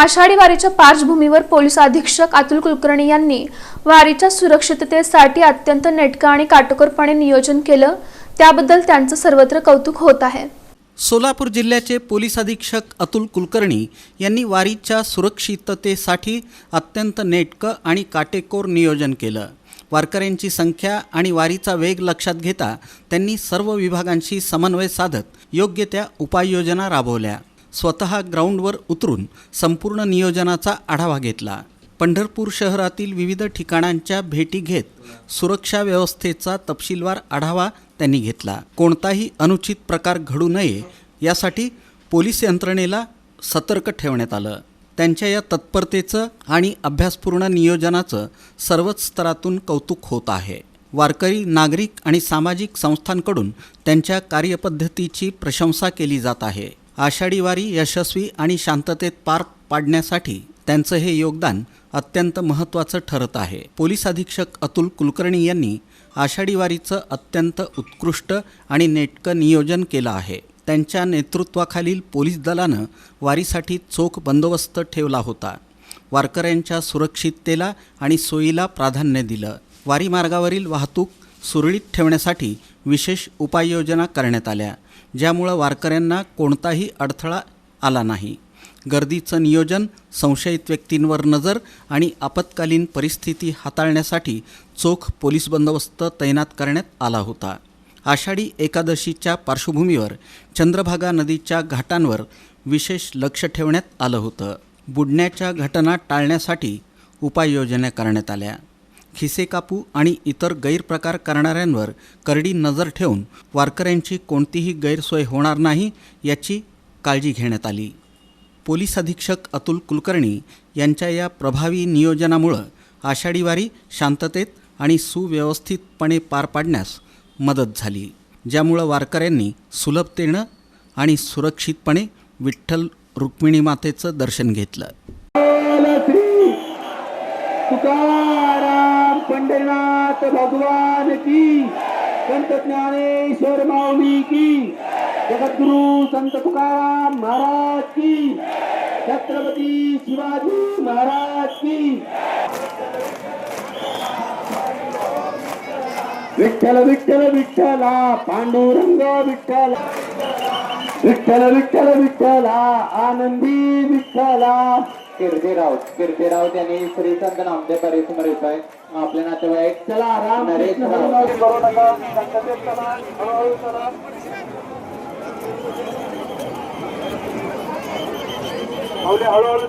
आषाढी वारीच्या पार्श्वभूमीवर पोलीस अधीक्षक अतुल कुलकर्णी यांनी वारीच्या सुरक्षिततेसाठी अत्यंत नेटकं आणि काटेकोरपणे नियोजन केलं. त्याबद्दल त्यांचं सर्वत्र कौतुक होत आहे. सोलापूर जिल्ह्याचे पोलीस अधीक्षक अतुल कुलकर्णी यांनी वारीच्या सुरक्षिततेसाठी अत्यंत नेटकं आणि काटेकोर नियोजन केलं. वारकऱ्यांची संख्या आणि वारीचा वेग लक्षात घेता त्यांनी सर्व विभागांशी समन्वय साधत योग्य त्या उपाययोजना राबवल्या. स्वतः ग्राउंडवर उतरून संपूर्ण नियोजनाचा आढावा घेतला. पंढरपूर शहरातील विविध ठिकाणांच्या भेटी घेत सुरक्षा व्यवस्थेचा तपशीलवार आढावा त्यांनी घेतला. कोणताही अनुचित प्रकार घडू नये यासाठी पोलीस यंत्रणेला सतर्क ठेवण्यात आलं. त्यांच्या या तत्परतेचं आणि अभ्यासपूर्ण नियोजनाचं सर्वच स्तरातून कौतुक होत आहे. वारकरी नागरिक आणि सामाजिक संस्थांकडून त्यांच्या कार्यपद्धतीची प्रशंसा केली जात आहे. आषाढी वारी यशस्वी आणि शांततेत पार पाडण्यासाठी त्यांचं हे योगदान अत्यंत महत्त्वाचं ठरत आहे. पोलीस अधीक्षक अतुल कुलकर्णी यांनी आषाढी वारीचं अत्यंत उत्कृष्ट आणि नेटकं नियोजन केलं आहे. त्यांच्या नेतृत्वाखालील पोलीस दलानं वारीसाठी चोख बंदोबस्त ठेवला होता. वारकऱ्यांच्या सुरक्षिततेला आणि सोयीला प्राधान्य दिलं. वारी मार्गावरील वाहतूक सुरळीत ठेवण्यासाठी विशेष उपाययोजना करण्यात आल्या ज्यामुळं वारकऱ्यांना कोणताही अडथळा आला नाही. गर्दीचं नियोजन संशयित व्यक्तींवर नजर आणि आपत्कालीन परिस्थिती हाताळण्यासाठी चोख पोलीस बंदोबस्त तैनात करण्यात आला होता. आषाढी एकादशीच्या पार्श्वभूमीवर चंद्रभागा नदीच्या घाटांवर विशेष लक्ष ठेवण्यात आलं होतं. बुडण्याच्या घटना टाळण्यासाठी उपाययोजना करण्यात आल्या. खिसे कापू आणि इतर गैरप्रकार करणाऱ्यांवर करडी नजर ठेवून वारकऱ्यांची कोणतीही गैरसोय होणार नाही याची काळजी घेण्यात आली. पोलीस अधीक्षक अतुल कुलकर्णी यांच्या या प्रभावी नियोजनामुळं आषाढी वारी शांततेत आणि सुव्यवस्थितपणे पार पाडण्यास मदत झाली ज्यामुळं वारकऱ्यांनी सुलभतेनं आणि सुरक्षितपणे विठ्ठल रुक्मिणी मातेचं दर्शन घेतलं. बोल श्री तुकाराम पंढरीनाथ भगवान की संत ज्ञानेश्वर माऊली की जगद्गुरु संत तुकाराम महाराज की छत्रपती शिवाजी महाराज की विठ्ठल विठ्ठल विठ्ठला पांडुरंग विठ्ठल विठ्ठल विठ्ठल विठ्ठला आनंदी विठ्ठला कीर्तिराव कीर्तिराव त्यांनी श्री संत नामदेव परिसमरित आहे आपले नातेवाईक. चला राम नरेश हळूहळू